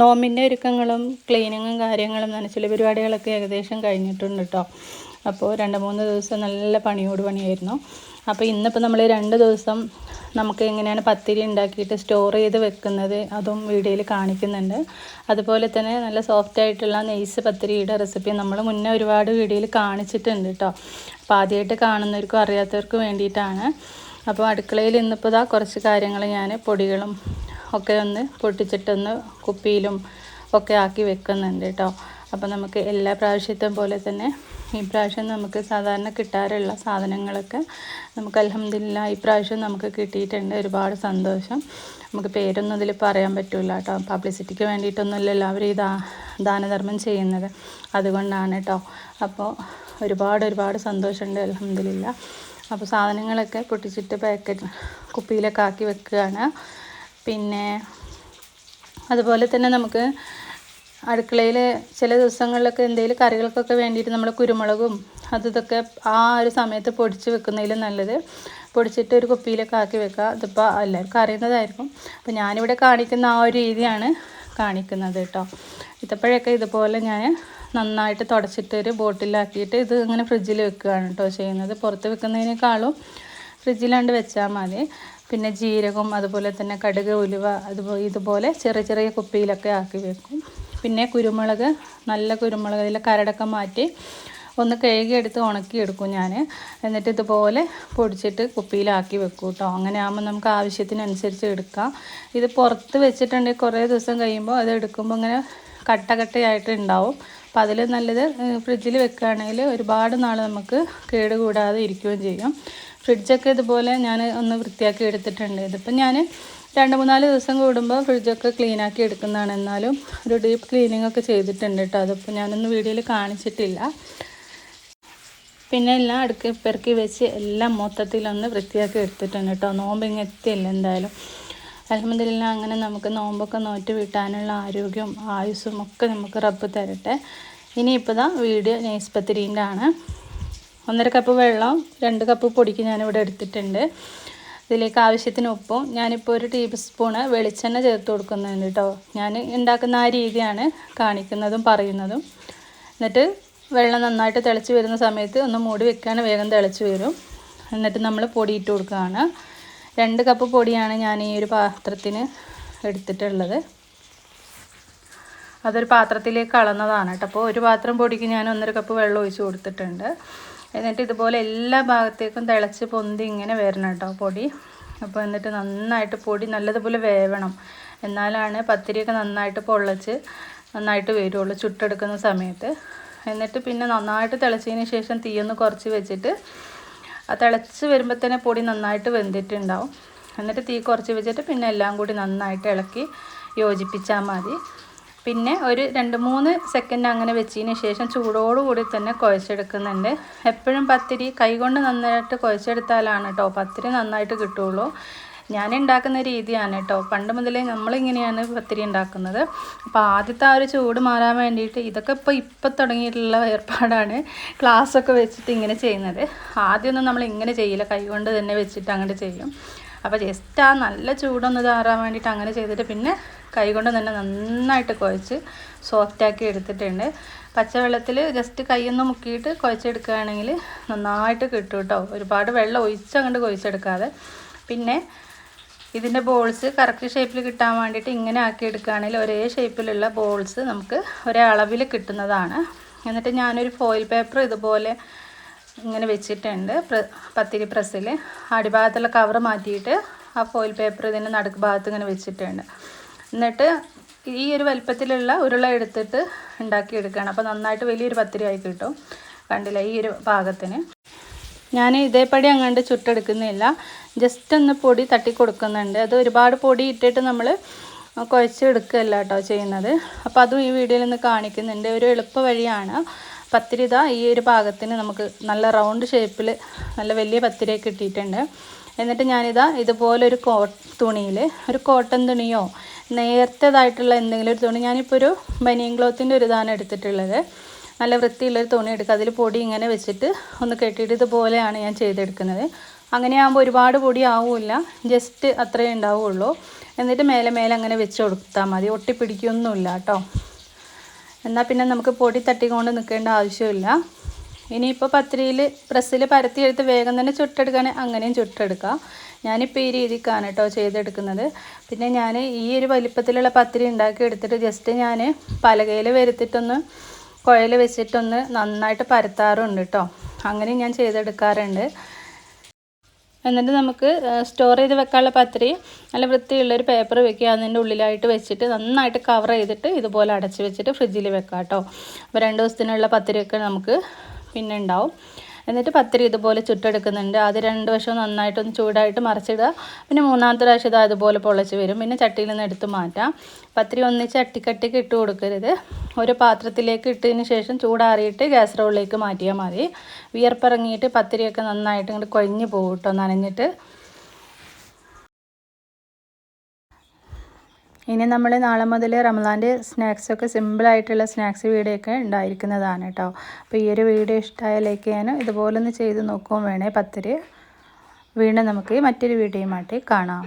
നോമ്പിന്റെ ഒരുക്കങ്ങളും ക്ലീനിങ്ങും കാര്യങ്ങളും നനച്ചിൽ പരിപാടികളൊക്കെ ഏകദേശം കഴിഞ്ഞിട്ടുണ്ട് കേട്ടോ അപ്പോൾ രണ്ട് മൂന്ന് ദിവസം നല്ല പണിയോട് പണിയായിരുന്നു. അപ്പോൾ ഇന്നിപ്പോൾ നമ്മൾ രണ്ട് ദിവസം നമുക്ക് എങ്ങനെയാണ് പത്തിരി ഉണ്ടാക്കിയിട്ട് സ്റ്റോർ ചെയ്ത് വെക്കുന്നത് അതും വീഡിയോയിൽ കാണിക്കുന്നുണ്ട്. അതുപോലെ തന്നെ നല്ല സോഫ്റ്റ് ആയിട്ടുള്ള നെയ്സ് പത്തിരിയുടെ റെസിപ്പി നമ്മൾ മുന്നേ ഒരുപാട് വീഡിയോയിൽ കാണിച്ചിട്ടുണ്ട് കേട്ടോ അപ്പോൾ ആദ്യമായിട്ട് കാണുന്നവർക്കും അറിയാത്തവർക്കും വേണ്ടിയിട്ടാണ്. അപ്പോൾ അടുക്കളയിൽ ഇന്നിപ്പോൾ ഇതാ കുറച്ച് കാര്യങ്ങൾ ഞാൻ പൊടികളും ഒക്കെ ഒന്ന് പൊട്ടിച്ചിട്ടൊന്ന് കുപ്പിയിലും ഒക്കെ ആക്കി വെക്കുന്നുണ്ട് കേട്ടോ അപ്പോൾ നമുക്ക് എല്ലാ പ്രാവശ്യത്തെയും പോലെ തന്നെ ഈ പ്രാവശ്യം നമുക്ക് സാധാരണ കിട്ടാറുള്ള സാധനങ്ങളൊക്കെ നമുക്ക് അലഹമില്ല ഈ പ്രാവശ്യം നമുക്ക് കിട്ടിയിട്ടുണ്ട്. ഒരുപാട് സന്തോഷം. നമുക്ക് പേരൊന്നും അതിൽ പറയാൻ പറ്റില്ല കേട്ടോ പബ്ലിസിറ്റിക്ക് വേണ്ടിയിട്ടൊന്നുമല്ല എല്ലാവരും ഈ ദാ ദാനധർമ്മം ചെയ്യുന്നത്. അതുകൊണ്ടാണ് കേട്ടോ അപ്പോൾ ഒരുപാട് ഒരുപാട് സന്തോഷമുണ്ട് അലഹമില്ല അപ്പോൾ സാധനങ്ങളൊക്കെ പൊട്ടിച്ചിട്ട് പാക്കറ്റ് കുപ്പിയിലൊക്കെ ആക്കി വെക്കുകയാണ്. പിന്നെ അതുപോലെ തന്നെ നമുക്ക് അടുക്കളയിൽ ചില ദിവസങ്ങളിലൊക്കെ എന്തെങ്കിലും കറികൾക്കൊക്കെ വേണ്ടിയിട്ട് നമ്മൾ കുരുമുളകും അത് ഇതൊക്കെ ആ ഒരു സമയത്ത് പൊടിച്ച് വെക്കുന്നതിലും നല്ലത്. പൊടിച്ചിട്ട് ഒരു കുപ്പിയിലൊക്കെ ആക്കി വെക്കുക. അതിപ്പോൾ എല്ലാവർക്കും അറിയുന്നതായിരിക്കും. അപ്പോൾ ഞാനിവിടെ കാണിക്കുന്ന ആ ഒരു രീതിയാണ് കാണിക്കുന്നത് കേട്ടോ. ഇത്തപ്പോഴൊക്കെ ഇതുപോലെ ഞാൻ നന്നായിട്ട് തുടച്ചിട്ട് ഒരു ബോട്ടിലാക്കിയിട്ട് ഇത് ഇങ്ങനെ ഫ്രിഡ്ജിൽ വെക്കുകയാണ് കേട്ടോ ചെയ്യുന്നത്. പുറത്ത് വെക്കുന്നതിനേക്കാളും ഫ്രിഡ്ജിലാണ്ട് വെച്ചാൽ മതി. പിന്നെ ജീരകം അതുപോലെ തന്നെ കടുക് ഉലുവ അതുപോലെ ഇതുപോലെ ചെറിയ ചെറിയ കുപ്പിയിലൊക്കെ ആക്കി വെക്കും. പിന്നെ കുരുമുളക് നല്ല കുരുമുളക് അതിലെ കരടൊക്കെ മാറ്റി ഒന്ന് കഴുകിയെടുത്ത് ഉണക്കിയെടുക്കും ഞാൻ എന്നിട്ട് ഇതുപോലെ പൊടിച്ചിട്ട് കുപ്പിയിലാക്കി വെക്കും കേട്ടോ അങ്ങനെ ആകുമ്പോൾ നമുക്ക് ആവശ്യത്തിനനുസരിച്ച് എടുക്കാം. ഇത് പുറത്ത് വെച്ചിട്ടുണ്ടെങ്കിൽ കുറേ ദിവസം കഴിയുമ്പോൾ അത് എടുക്കുമ്പോൾ ഇങ്ങനെ കട്ട കട്ടയായിട്ട് ഉണ്ടാവും അപ്പോൾ അതിൽ നല്ലത് ഫ്രിഡ്ജിൽ വെക്കുകയാണെങ്കിൽ ഒരുപാട് നാൾ നമുക്ക് കേടുകൂടാതെ ഇരിക്കുകയും ചെയ്യും. ഫ്രിഡ്ജൊക്കെ ഇതുപോലെ ഞാൻ ഒന്ന് വൃത്തിയാക്കി എടുത്തിട്ടുണ്ട്. ഇതിപ്പോൾ ഞാൻ രണ്ട് മൂന്നാൽ ദിവസം കൂടുമ്പോൾ ഫ്രിഡ്ജൊക്കെ ക്ലീനാക്കി എടുക്കുന്നതാണ്. എന്നാലും ഒരു ഡീപ്പ് ക്ലീനിങ് ഒക്കെ ചെയ്തിട്ടുണ്ട് കേട്ടോ അതിപ്പോൾ ഞാനൊന്ന് വീഡിയോയിൽ കാണിച്ചിട്ടില്ല. പിന്നെ എല്ലാം അടുക്കി പെറുക്കി വെച്ച് എല്ലാം മൊത്തത്തിലൊന്ന് വൃത്തിയാക്കി എടുത്തിട്ടുണ്ട് കേട്ടോ നോമ്പ് ഇങ്ങ് എത്തിയില്ല എന്തായാലും. അലഹമ്മദില്ല അങ്ങനെ നമുക്ക് നോമ്പൊക്കെ നോറ്റ് വീട്ടാനുള്ള ആരോഗ്യവും ആയുസ്സും ഒക്കെ നമുക്ക് റബ്ബ് തരട്ടെ. ഇനിയിപ്പോൾ ഇതാ വീഡിയോ നെയ്സ്പത്തിരീന്റെ ആണ്. ഒന്നര കപ്പ് വെള്ളം രണ്ട് കപ്പ് പൊടിക്ക് ഞാനിവിടെ എടുത്തിട്ടുണ്ട്. ഇതിലേക്ക് ആവശ്യത്തിന് ഉപ്പും ഞാനിപ്പോൾ ഒരു ടീസ്പൂണ് വെളിച്ചെണ്ണ ചേർത്ത് കൊടുക്കുന്നുണ്ട് കേട്ടോ ഞാൻ ഉണ്ടാക്കുന്ന ആ രീതിയാണ് കാണിക്കുന്നതും പറയുന്നതും. എന്നിട്ട് വെള്ളം നന്നായിട്ട് തിളച്ച് വരുന്ന സമയത്ത് ഒന്ന് മൂടി വെക്കാൻ വേഗം തിളച്ച് വരും. എന്നിട്ട് നമ്മൾ പൊടി ഇട്ട് കൊടുക്കുകയാണ്. രണ്ട് കപ്പ് പൊടിയാണ് ഞാൻ ഈ ഒരു പാത്രത്തിന് എടുത്തിട്ടുള്ളത്. അതൊരു പാത്രത്തിലേക്ക് അളന്നതാണ് കേട്ടോ അപ്പോൾ ഒരു പാത്രം പൊടിക്ക് ഞാൻ ഒന്നര കപ്പ് വെള്ളം ഒഴിച്ച് കൊടുത്തിട്ടുണ്ട്. എന്നിട്ട് ഇതുപോലെ എല്ലാ ഭാഗത്തേക്കും തിളച്ച് പൊന്തി ഇങ്ങനെ വരണം കേട്ടോ പൊടി. അപ്പോൾ എന്നിട്ട് നന്നായിട്ട് പൊടി നല്ലതുപോലെ വേവണം. എന്നാലാണ് പത്തിരിയൊക്കെ നന്നായിട്ട് പൊള്ളച്ച് നന്നായിട്ട് വരുള്ളൂ ചുട്ടെടുക്കുന്ന സമയത്ത്. എന്നിട്ട് പിന്നെ നന്നായിട്ട് തിളച്ചതിന് ശേഷം തീയൊന്ന് കുറച്ച് വെച്ചിട്ട് ആ തിളച്ച് വരുമ്പോൾ തന്നെ പൊടി നന്നായിട്ട് വെന്തിട്ടുണ്ടാവും. എന്നിട്ട് തീ കുറച്ച് വെച്ചിട്ട് പിന്നെ എല്ലാം കൂടി നന്നായിട്ട് ഇളക്കി യോജിപ്പിച്ചാൽ മതി. പിന്നെ ഒരു രണ്ട് മൂന്ന് സെക്കൻഡ് അങ്ങനെ വെച്ചതിന് ശേഷം ചൂടോടുകൂടി തന്നെ കുഴച്ചെടുക്കുന്നുണ്ട്. എപ്പോഴും പത്തിരി കൈകൊണ്ട് നന്നായിട്ട് കുഴച്ചെടുത്താലാണ് കേട്ടോ പത്തിരി നന്നായിട്ട് കിട്ടുള്ളൂ. ഞാൻ ഉണ്ടാക്കുന്ന രീതിയാണ് കേട്ടോ പണ്ട് മുതലേ നമ്മളിങ്ങനെയാണ് പത്തിരി ഉണ്ടാക്കുന്നത് അപ്പോൾ ആദ്യത്തെ ആ ഒരു ചൂട് മാറാൻ വേണ്ടിയിട്ട് ഇതൊക്കെ ഇപ്പോൾ ഇപ്പം തുടങ്ങിയിട്ടുള്ള ഏർപ്പാടാണ് ക്ലാസ്സൊക്കെ വെച്ചിട്ട് ഇങ്ങനെ ചെയ്യുന്നത്. ആദ്യമൊന്നും നമ്മൾ ഇങ്ങനെ ചെയ്യില്ല. കൈകൊണ്ട് തന്നെ വെച്ചിട്ട് അങ്ങോട്ട് ചെയ്യും. അപ്പോൾ ജസ്റ്റ് ആ നല്ല ചൂടൊന്ന് താറാൻ വേണ്ടിയിട്ട് അങ്ങനെ ചെയ്തിട്ട് പിന്നെ കൈകൊണ്ട് തന്നെ നന്നായിട്ട് കുഴച്ച് സോഫ്റ്റാക്കി എടുത്തിട്ടുണ്ട്. പച്ചവെള്ളത്തിൽ ജസ്റ്റ് കൈയൊന്ന് മുക്കിയിട്ട് കുഴച്ചെടുക്കുകയാണെങ്കിൽ നന്നായിട്ട് കിട്ടും കേട്ടോ ഒരുപാട് വെള്ളം ഒഴിച്ചങ്ങോട്ട് കുഴച്ചെടുക്കാതെ. പിന്നെ ഇതിന്റെ ബോൾസ് കറക്റ്റ് ഷേപ്പിൽ കിട്ടാൻ വേണ്ടിയിട്ട് ഇങ്ങനെ ആക്കി എടുക്കുകയാണെങ്കിൽ ഒരേ ഷേപ്പിലുള്ള ബോൾസ് നമുക്ക് ഒരേ അളവിൽ കിട്ടുന്നതാണ്. എന്നിട്ട് ഞാനൊരു ഫോയിൽ പേപ്പർ ഇതുപോലെ ഇങ്ങനെ വെച്ചിട്ടുണ്ട് പത്തിരി പ്രസ്സിൽ അടിഭാഗത്തുള്ള കവർ മാറ്റിയിട്ട് ആ ഫോയിൽ പേപ്പർ ഇതിന്റെ നടുക്ക് ഭാഗത്ത് ഇങ്ങനെ വെച്ചിട്ടുണ്ട്. എന്നിട്ട് ഈ ഒരു വലുപ്പത്തിലുള്ള ഉരുള എടുത്തിട്ട് ഉണ്ടാക്കിയെടുക്കുകയാണ്. അപ്പോൾ നന്നായിട്ട് വലിയൊരു പത്തിരി ആയി കിട്ടും. കണ്ടില്ല? ഈ ഒരു പാകത്തിന്. ഞാൻ ഇതേപടി അങ്ങോട്ട് ചുട്ടെടുക്കുന്നില്ല. ജസ്റ്റ് ഒന്ന് പൊടി തട്ടി കൊടുക്കുന്നുണ്ട് അത് ഒരുപാട് പൊടി ഇട്ടിട്ട് നമ്മൾ കുഴച്ചെടുക്കുകയല്ല കേട്ടോ ചെയ്യുന്നത്. അപ്പോൾ അതും ഈ വീഡിയോയിൽ നിന്ന് കാണിക്കുന്നുണ്ട്. ഒരു എളുപ്പ വഴിയാണ്. പത്തിരി ഇതാ ഈ ഒരു പാകത്തിന് നമുക്ക് നല്ല റൗണ്ട് ഷേപ്പിൽ നല്ല വലിയ പത്തിരിയൊക്കെ കിട്ടിയിട്ടുണ്ട്. എന്നിട്ട് ഞാനിതാ ഇതുപോലെ ഒരു കോ തുണിയിൽ ഒരു കോട്ടൺ തുണിയോ നേരത്തേതായിട്ടുള്ള എന്തെങ്കിലും ഒരു തുണി ഞാനിപ്പോൾ ഒരു ബനിയൻ ക്ലോത്തിന്റെ ഒരു ഇതാണ് എടുത്തിട്ടുള്ളത്. നല്ല വൃത്തിയുള്ളൊരു തുണി എടുക്കുക അതിൽ പൊടി ഇങ്ങനെ വെച്ചിട്ട് ഒന്ന് കെട്ടിയിട്ട് ഇതുപോലെയാണ് ഞാൻ ചെയ്തെടുക്കുന്നത്. അങ്ങനെ ആകുമ്പോൾ ഒരുപാട് പൊടി ആവില്ല ജസ്റ്റ് അത്രയേ ഉണ്ടാവുള്ളൂ. എന്നിട്ട് മേലെ മേലെ അങ്ങനെ വെച്ച് കൊടുത്താൽ മതി ഒട്ടിപ്പിടിക്കൊന്നുമില്ല കേട്ടോ. എന്നാൽ പിന്നെ നമുക്ക് പൊടി തട്ടിക്കൊണ്ട് നിൽക്കേണ്ട ആവശ്യമില്ല. ഇനിയിപ്പോൾ പത്തിരിയിൽ പ്രസ്സിൽ പരത്തിയെടുത്ത് വേഗം തന്നെ ചുട്ടെടുക്കാൻ അങ്ങനെയും ചുട്ടെടുക്കാം. ഞാനിപ്പോൾ ഈ രീതിക്കാണ് കേട്ടോ ചെയ്തെടുക്കുന്നത്. പിന്നെ ഞാൻ ഈ ഒരു വലിപ്പത്തിലുള്ള പത്തിരി ഉണ്ടാക്കി എടുത്തിട്ട് ജസ്റ്റ് ഞാൻ പലകയിൽ വരുത്തിട്ടൊന്ന് കുഴൽ വെച്ചിട്ടൊന്ന് നന്നായിട്ട് പരത്താറുണ്ട് കേട്ടോ അങ്ങനെ ഞാൻ ചെയ്തെടുക്കാറുണ്ട്. എന്നിട്ട് നമുക്ക് സ്റ്റോർ ചെയ്ത് വെക്കാനുള്ള പത്തിരി നല്ല വൃത്തിയുള്ളൊരു പേപ്പർ വെക്കുക അതിന്റെ ഉള്ളിലായിട്ട് വെച്ചിട്ട് നന്നായിട്ട് കവർ ചെയ്തിട്ട് ഇതുപോലെ അടച്ച് വെച്ചിട്ട് ഫ്രിഡ്ജിൽ വെക്കാം കേട്ടോ അപ്പോൾ രണ്ട് ദിവസത്തിനുള്ള പത്തിരിയൊക്കെ നമുക്ക് പിന്നെ ഉണ്ടാവും. എന്നിട്ട് പത്തിരി ഇതുപോലെ ചുട്ടെടുക്കുന്നുണ്ട്. അത് രണ്ട് വശവും നന്നായിട്ടൊന്ന് ചൂടായിട്ട് മറിച്ചിടുക. പിന്നെ മൂന്നാമത്തെ പ്രാവശ്യം ഇത് അതുപോലെ പൊളച്ച് വരും. പിന്നെ ചട്ടിയിൽ നിന്ന് എടുത്ത് മാറ്റാം. പത്തിരി ഒന്നിച്ച് അട്ടിക്കട്ടിക്ക് ഇട്ട് കൊടുക്കരുത്. ഒരു പാത്രത്തിലേക്ക് ഇട്ടതിന് ശേഷം ചൂടാറിയിട്ട് ഗ്യാസ് റോളിലേക്ക് മാറ്റിയാൽ മതി. വിയർപ്പിറങ്ങിയിട്ട് പത്തിരിയൊക്കെ നന്നായിട്ട് ഇങ്ങോട്ട് കൊഴിഞ്ഞ് പോകും കേട്ടോ നനഞ്ഞിട്ട്. ഇനി നമ്മൾ നാളെ മുതൽ റമദാന്റെ സ്നാക്സൊക്കെ സിമ്പിളായിട്ടുള്ള സ്നാക്സ് വീഡിയോ ഒക്കെ ഉണ്ടായിരിക്കുന്നതാണ് കേട്ടോ അപ്പോൾ ഈ ഒരു വീഡിയോ ഇഷ്ടമായ ലൈക്ക് ചെയ്യാനും ഇതുപോലെ ഒന്ന് ചെയ്ത് നോക്കുകയും വേണേ പത്തിരി വീണ്ടും നമുക്ക് മറ്റൊരു വീഡിയോയുമായിട്ട് കാണാം.